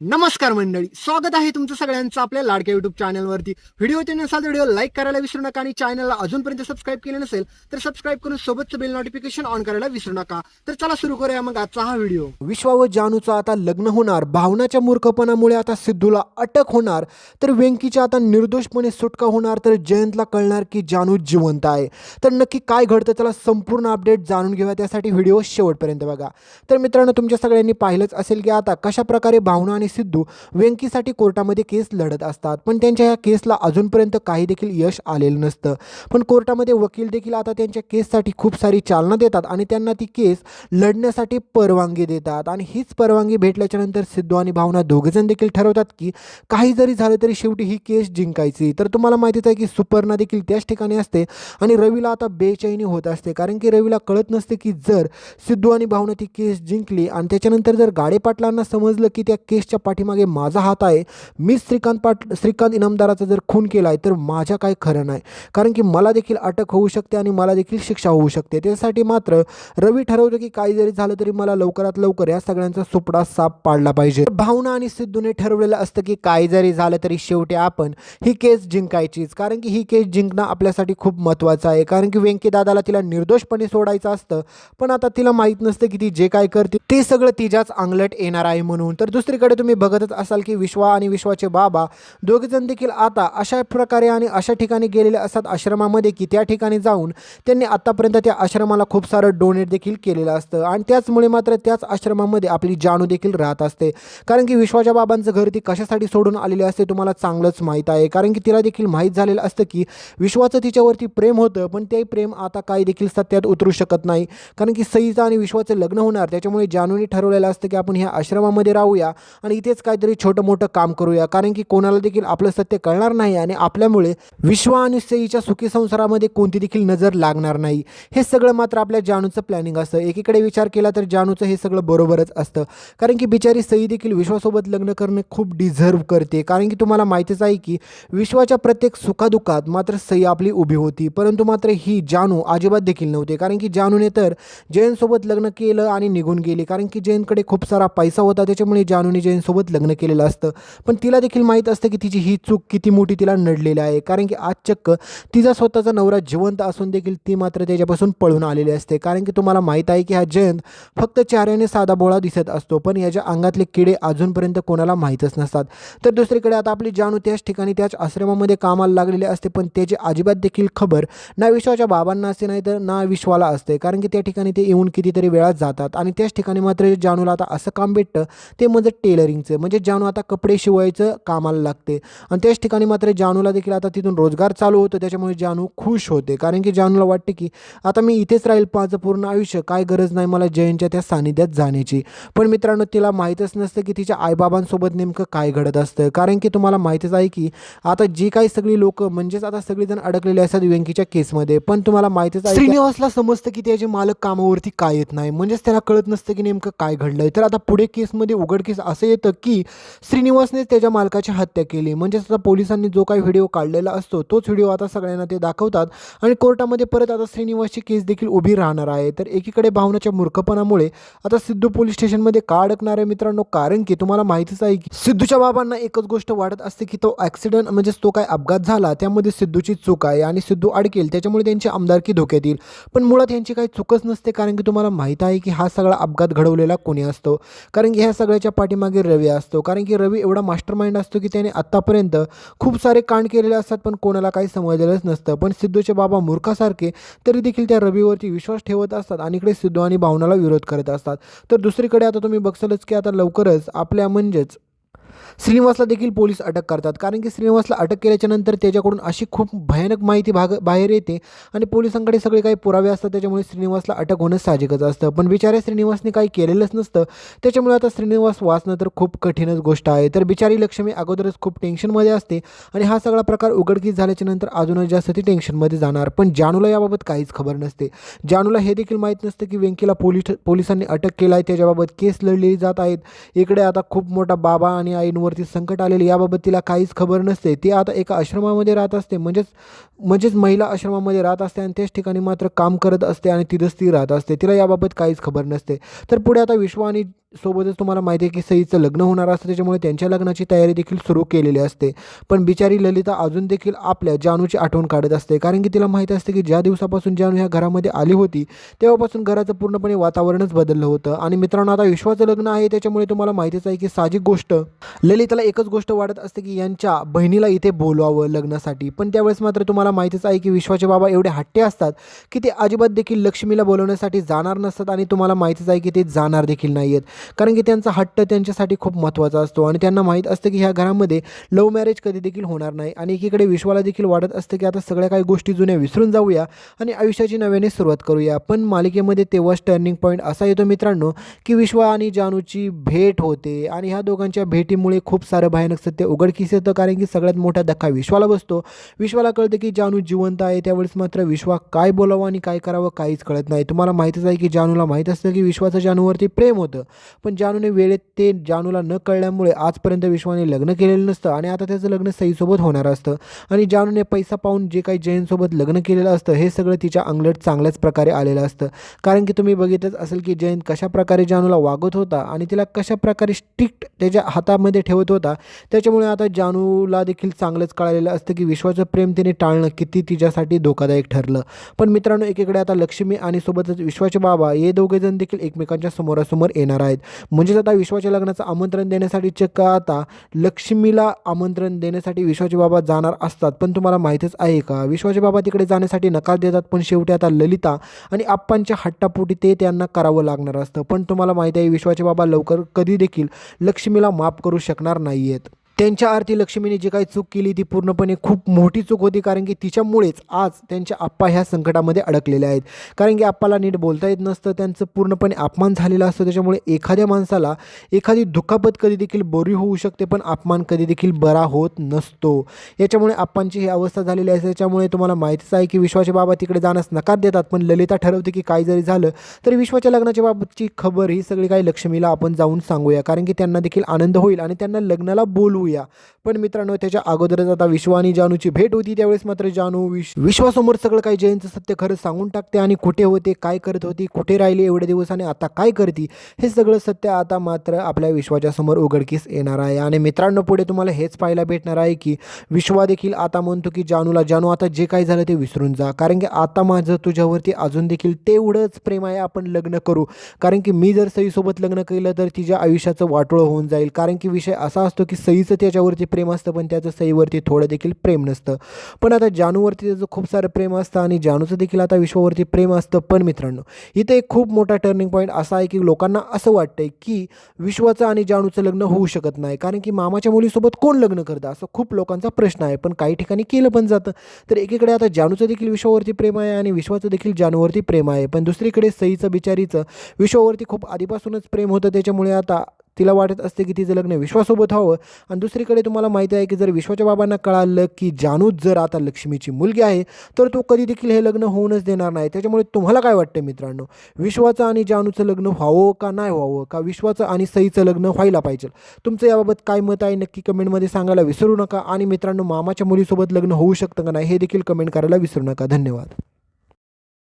नमस्कार मंडळी स्वागत आहे तुमचं सगळ्यांचं आपल्या लाडक्या युट्यूब चॅनलवरती व्हिडिओ ते नसाल तर व्हिडिओ लाईक करायला विसरू नका आणि चॅनलला अजूनपर्यंत सबस्क्राईब केलं नसेल तर सबस्क्राईब करून सोबतचं बेल नोटिफिकेशन ऑन करायला विसरू नका. तर चला सुरू करूया मग आजचा हा व्हिडिओ. विश्वा व जानूचा आता लग्न होणार भावनाच्या मूर्खपणामुळे आता सिद्धूला अटक होणार तर वेंकीच्या आता निर्दोषपणे सुटका होणार तर जयंतला कळणार की जानू जिवंत आहे. तर नक्की काय घडतं त्याला संपूर्ण अपडेट जाणून घेऊया त्यासाठी व्हिडिओ शेवटपर्यंत बघा. तर मित्रांनो तुमच्या सगळ्यांनी पाहिलंच असेल की आता कशाप्रकारे भावना आणि सिद्धू व्यंकीसाठी कोर्टामध्ये केस लढत असतात. पण त्यांच्या या केसला अजूनपर्यंत काही देखील यश आलेलं नसतं. पण कोर्टामध्ये वकील देखील आता त्यांच्या केससाठी खूप सारी चालना देतात आणि त्यांना ती केस लढण्यासाठी परवानगी देतात. आणि हीच परवानगी भेटल्याच्या नंतर सिद्धू आणि भावना दोघेजण देखील ठरवतात की काही जरी झालं तरी शेवटी ही केस जिंकायची. तर तुम्हाला माहितीच आहे की सुपर्णा देखील त्याच ठिकाणी असते आणि रवीला आता बेचैनी होत असते. कारण की रवीला कळत नसते की जर सिद्धू आणि भावना ती केस जिंकली आणि त्याच्यानंतर जर गाडे पाटलांना समजलं की त्या केसच्या पाठीमागे माझा हात आहे. मीच श्रीकांत पाट श्रीकांत इनामदाराचा जर खून केला आहे तर माझ्या काय खरं नाही. कारण की मला देखील अटक होऊ शकते आणि मला देखील शिक्षा होऊ शकते. त्यासाठी मात्र रवी ठरवतो की काही जरी झालं तरी मला लवकरात लवकर या सगळ्यांचा सुपडा साप पाडला पाहिजे. भावना आणि सिद्धूने ठरवलेलं असतं की काही जरी झालं तरी शेवटी आपण ही केस जिंकायचीच. कारण की ही केस जिंकणं आपल्यासाठी खूप महत्त्वाचं आहे. कारण की व्यंकीदादाला तिला निर्दोषपणे सोडायचं असतं पण आता तिला माहीत नसतं की ती जे काय करते ते सगळं तिच्याच अंगलट येणार आहे म्हणून. तर दुसरीकडे तुम्ही बघतच असाल की विश्वा आणि विश्वाचे बाबा दोघेजण देखील आता अशा प्रकारे आणि अशा ठिकाणी गेलेले असतात आश्रमामध्ये की त्या ठिकाणी जाऊन त्यांनी आत्तापर्यंत त्या आश्रमाला खूप सारं डोनेट देखील केलेलं असतं. आणि त्याचमुळे मात्र त्याच आश्रमामध्ये आपली जानू देखील राहत असते. कारण की विश्वाच्या बाबांचं घर ती कशासाठी सोडून आलेली असते तुम्हाला चांगलंच माहीत आहे. कारण की तिला देखील माहीत झालेलं असतं की विश्वाचं तिच्यावरती प्रेम होतं पण ते प्रेम आता काही देखील सत्यात उतरू शकत नाही. कारण की सईचं आणि विश्वाचं लग्न होणार त्याच्यामुळे जानूने ठरवलेलं असतं की आपण ह्या आश्रमामध्ये राहूया आणि इथेच काहीतरी छोटं मोठं काम करूया. कारण की कोणाला देखील आपलं सत्य कळणार नाही आणि आपल्यामुळे विश्व आणि सईच्या सुखी संसारामध्ये कोणती देखील नजर लागणार नाही. हे सगळं मात्र आपल्या जानूचं प्लॅनिंग असतं. एकीकडे विचार केला तर जानूचं हे सगळं बरोबरच असतं. कारण की बिचारी सई देखील विश्वासोबत लग्न करणे खूप डिझर्व करते. कारण की तुम्हाला माहितीच आहे की विश्वाच्या प्रत्येक सुखादुखात मात्र सई आपली उभी होती. परंतु मात्र ही जानू अजिबात देखील नव्हते. कारण की जानूने तर जैनसोबत लग्न केलं आणि निघून गेली. कारण की जैनकडे खूप सारा पैसा होता. त्याच्यामुळे जानूने जयंतसोबत लग्न केलेलं असतं. पण तिला देखील माहीत असतं की तिची ही चूक किती मोठी तिला नडलेली आहे. कारण की आज चक्क तिचा स्वतःचा नवरा जिवंत असून देखील ती मात्र त्याच्यापासून पळून आलेली असते. कारण की तुम्हाला माहीत आहे की हा जयंत फक्त चाऱ्याने साधा बोळा दिसत असतो. पण याच्या अंगातले किडे अजूनपर्यंत कोणाला माहीतच नसतात. तर दुसरीकडे आता आपली जानू त्याच ठिकाणी त्याच आश्रमामध्ये कामाला लागलेले असते. पण त्याची अजिबात देखील खबर ना विश्वाच्या बाबांना असते नाही तर ना विश्वाला असते. कारण की त्या ठिकाणी ते येऊन कितीतरी वेळात जातात. आणि त्याच ठिकाणी मात्र जानूला आता असं काम भेटतं. ते म्हणजे टेलर टेलरिंगचं म्हणजे जानू आता कपडे शिवायचं कामाला लागते. आणि त्याच ठिकाणी मात्र जानूला देखील आता तिथून रोजगार चालू होतो त्याच्यामुळे जानू खुश होते. कारण की जानूला वाटते की आता मी इथेच राहील माझं पूर्ण आयुष्य काय गरज नाही मला जयनच्या त्या सानिध्यात जाण्याची. पण मित्रांनो तिला माहीतच नसतं की तिच्या आईबाबांसोबत नेमकं काय घडत असतं. कारण की तुम्हाला माहीतच आहे की आता जी काही सगळी लोक म्हणजेच आता सगळीजण अडकलेले असतात व्यंकीच्या केसमध्ये. पण तुम्हाला माहीतच आहे श्रीनिवासला समजतं की त्याचे मालक कामावरती काय येत नाही. म्हणजेच त्याला कळत नसतं की नेमकं काय घडलंय. तर आता पुढे केसमध्ये उघडकीस असं येतं की श्रीनिवासने त्याच्या मालकाची हत्या केली. म्हणजेच आता पोलिसांनी जो काही व्हिडिओ काढलेला असतो तोच व्हिडिओ आता सगळ्यांना ते दाखवतात आणि कोर्टामध्ये परत आता श्रीनिवासची केस देखील उभी राहणार आहे. तर एकीकडे भावनाच्या मूर्खपणामुळे आता सिद्धू पोलीस स्टेशनमध्ये का अडकणार आहे मित्रांनो? कारण की तुम्हाला माहितीच आहे की सिद्धूच्या बाबांना एकच गोष्ट वाटत असते की तो ॲक्सिडेंट म्हणजेच तो काय अपघात झाला त्यामध्ये सिद्धूची चूक आहे आणि सिद्धू अडकेल त्याच्यामुळे त्यांची आमदारकी धोक्यात येईल. पण मुळात यांची काही चूकच नसते कारण की तुम्हाला माहीत आहे की हा सगळा अपघात घडवलेला कोणी असतो? कारण की ह्या सगळ्याच्या पाठीमागे रवी असतो. कारण की रवी एवढा मास्टर माइंड असतो की त्याने आत्तापर्यंत खूप सारे कांड केलेले असतात पण कोणाला काही समजलेलंच नसतं. पण सिद्धूचे बाबा मूर्खासारखे तरी देखील त्या रवीवरती विश्वास ठेवत असतात आणि इकडे सिद्धू आणि भावनाला विरोध करत असतात. तर दुसरीकडे आता तुम्ही बघसालच की आता लवकरच आपल्या म्हणजेच श्रीनिवासला देखील पोलीस अटक करतात. कारण की श्रीनिवासला अटक केल्याच्यानंतर त्याच्याकडून अशी खूप भयानक माहिती भाग बाहेर येते आणि पोलिसांकडे सगळे काही पुरावे असतात. त्याच्यामुळे श्रीनिवासला अटक होणं साहजिकच असतं. पण बिचाऱ्या श्रीनिवासने काही केलेलंच नसतं. त्याच्यामुळे आता श्रीनिवास वाचणं तर खूप कठीणच गोष्ट आहे. तर बिचारी लक्ष्मी अगोदरच खूप टेन्शनमध्ये असते आणि हा सगळा प्रकार उघडकीस झाल्याच्यानंतर अजूनच जास्त ती टेन्शनमध्ये जाणार. पण जानूला याबाबत काहीच खबर नसते. जानूला हे देखील माहीत नसतं की वेंकीला पोलीस पोलिसांनी अटक केलं आहे त्याच्याबाबत केस लढलेली जात आहेत. इकडे आता खूप मोठा बाबा आणि आईंवरती संकट आलेले याबाबत तिला काहीच खबर नसते. ती आता एका आश्रमामध्ये राहत असते म्हणजेच म्हणजेच महिला आश्रमामध्ये राहत असते आणि त्याच ठिकाणी मात्र काम करत असते आणि तिथंच ती राहत असते. तिला याबाबत काहीच खबर नसते. तर पुढे आता विश्व आणि सोबतच तुम्हाला माहिती आहे की सईचं लग्न होणार असतं त्याच्यामुळे त्यांच्या लग्नाची तयारी देखील सुरू केलेली असते. पण बिचारी ललिता अजून देखील आपल्या जानूची आठवण काढत असते. कारण की तिला माहीत असते की ज्या दिवसापासून जानू ह्या घरामध्ये आली होती तेव्हापासून घराचं पूर्णपणे वातावरणच बदललं होतं. आणि मित्रांनो आता विश्वाचं लग्न आहे त्याच्यामुळे तुम्हाला माहितीच आहे की साहजिक गोष्ट ललिताला एकच गोष्ट वाटत असते की यांच्या बहिणीला इथे बोलवावं लग्नासाठी. पण त्यावेळेस मात्र तुम्हाला माहितीच आहे की विश्वाचे बाबा एवढे हट्टे असतात की ते अजिबात देखील लक्ष्मीला बोलवण्यासाठी जाणार नसतात आणि तुम्हाला माहितीच आहे की ते जाणार देखील नाही आहेत कारण की त्यांचा हट्ट त्यांच्यासाठी खूप महत्त्वाचा असतो आणि त्यांना माहीत असतं की ह्या घरामध्ये लव्ह मॅरेज कधी देखील होणार नाही. आणि एकीकडे विश्वाला देखील वाटत असतं की आता सगळ्या काही गोष्टी जुन्या विसरून जाऊया आणि आयुष्याची नव्याने सुरुवात करूया. पण मालिकेमध्ये तेव्हाच टर्निंग पॉईंट असा येतो मित्रांनो की विश्वा आणि जानूची भेट होते आणि ह्या दोघांच्या भेटी मुळे खूप सारं भयानक सत्य उघडकीस येतं कारण की सगळ्यात मोठा धक्का विश्वाला बसतो. विश्वाला कळतं की जानू जिवंत आहे त्यावेळेस मात्र विश्वा काय बोलावं आणि काय करावं काहीच कळत नाही. तुम्हाला माहीतच आहे की जानूला माहीत असतं की विश्वाचं जानूवरती प्रेम होतं. पण जानूने वेळेत ते जानूला न कळल्यामुळे आजपर्यंत विश्वाने लग्न केलेलं नसतं आणि आता त्याचं लग्न सईसोबत होणार असतं. आणि जानूने पैसा पाहून जे काही जयंतसोबत लग्न केलेलं असतं हे सगळं तिच्या अंगलट चांगल्याच प्रकारे आलेलं असतं. कारण की तुम्ही बघितलंच असेल की जयंत कशा प्रकारे जानूला वागत होता आणि तिला कशा प्रकारे स्ट्रिक्ट त्याच्या हातामध्ये ठेवत होता. त्याच्यामुळे आता जानूला देखील चांगलंच कळालेलं असतं की विश्वाचं प्रेम तिने टाळणं किती तिच्यासाठी धोकादायक ठरलं. पण मित्रांनो एकीकडे आता लक्ष्मी आणि सोबतच विश्वाचे बाबा हे दोघेजण देखील एकमेकांच्या समोरासमोर येणार आहेत. म्हणजेच आता विश्वाच्या लग्नाचं आमंत्रण देण्यासाठी चक्क आता लक्ष्मीला आमंत्रण देण्यासाठी विश्वाचे बाबा जाणार असतात. पण तुम्हाला माहीतच आहे का? विश्वाचे बाबा तिकडे जाण्यासाठी नकार देतात पण शेवटी आता ललिता आणि आप्पांच्या हट्टापोटी ते त्यांना करावं लागणार असतं. पण तुम्हाला माहिती आहे विश्वाचे बाबा लवकर कधी देखील लक्ष्मीला माफ करू शकणार नाही आहेत त्यांच्या आरती लक्ष्मीने जी काही चूक केली ती पूर्णपणे खूप मोठी चूक होती कारण की तिच्यामुळेच आज त्यांच्या आप्पा ह्या संकटामध्ये अडकलेल्या आहेत. कारण की आप्पाला नीट बोलता येत नसतं त्यांचं पूर्णपणे अपमान झालेला असतो त्याच्यामुळे एखाद्या माणसाला एखादी दुखापत कधी देखील बरी होऊ शकते पण अपमान कधी देखील बरा होत नसतो. याच्यामुळे आप्पांची ही अवस्था झालेली आहे त्याच्यामुळे तुम्हाला माहितीच आहे की विश्वाचे बाबा तिकडे जाण्यास नकार देतात पण ललिता ठरवते की काय जरी झालं तरी विश्वाच्या लग्नाच्या बाबतची खबर ही सगळी काही लक्ष्मीला आपण जाऊन सांगूया कारण की त्यांना देखील आनंद होईल आणि त्यांना लग्नाला बोलवूया पण मित्रांनो त्याच्या अगोदरच आता विश्व आणि जानूची भेट होती त्यावेळेस मात्र जानू विश विश्वासमोर सगळं काही जयंतचं सत्य खरं सांगून टाकते आणि कुठे होते काय करत होती कुठे राहिली एवढे दिवस आणि आता काय करते हे सगळं सत्य आता मात्र आपल्या विश्वाच्या समोर उघडकीस येणार आहे. आणि मित्रांनो पुढे तुम्हाला हेच पाहायला भेटणार आहे की विश्वा देखील आता म्हणतो की जानूला जानू आता जे काही झालं ते विसरून जा. कारण की आता माझं तुझ्यावरती अजून देखील तेवढंच प्रेम आहे आपण लग्न करू. कारण की मी जर सईसोबत लग्न केलं तर तिच्या आयुष्याचं वाटोळं होऊन जाईल. कारण की विषय असा असतो की सईचं त्याच्यावरती प्रेम असतं पण त्याचं सईवरती थोडं देखील प्रेम नसतं. पण आता जानूवरती त्याचं खूप सारं प्रेम असतं आणि जानूचं देखील आता विश्वावरती प्रेम असतं. पण मित्रांनो इथे एक खूप मोठा टर्निंग पॉईंट असा आहे की लोकांना असं वाटतंय की विश्वाचं आणि जानूचं लग्न होऊ शकत नाही. कारण की मामाच्या मुलीसोबत कोण लग्न करतं असं खूप लोकांचा प्रश्न आहे. पण काही ठिकाणी केलं पण जातं. तर एकीकडे आता जानूचं देखील विश्वावरती प्रेम आहे आणि विश्वाचं देखील जानूवरती प्रेम आहे. पण दुसरीकडे सईचं बिचारीचं विश्वावरती खूप आधीपासूनच प्रेम होतं. त्याच्यामुळे आता तिला वाटत असते की तिचं लग्न विश्वासोबत व्हावं आणि दुसरीकडे तुम्हाला माहिती आहे की जर विश्वाच्या बाबांना कळालं की जानूच जर आता लक्ष्मीची मुलगी आहे तर तो कधी देखील हे लग्न होऊनच देणार नाही. त्याच्यामुळे तुम्हाला काय वाटतं मित्रांनो? विश्वाचं आणि जानूचं लग्न व्हावं का नाही व्हावं? का विश्वाचं आणि सईचं लग्न व्हायला पाहिजे? तुमचं याबाबत काय मत आहे? नक्की कमेंटमध्ये सांगायला विसरू नका. आणि मित्रांनो मामाच्या मुलीसोबत लग्न होऊ शकतं का नाही हे देखील कमेंट करायला विसरू नका. धन्यवाद.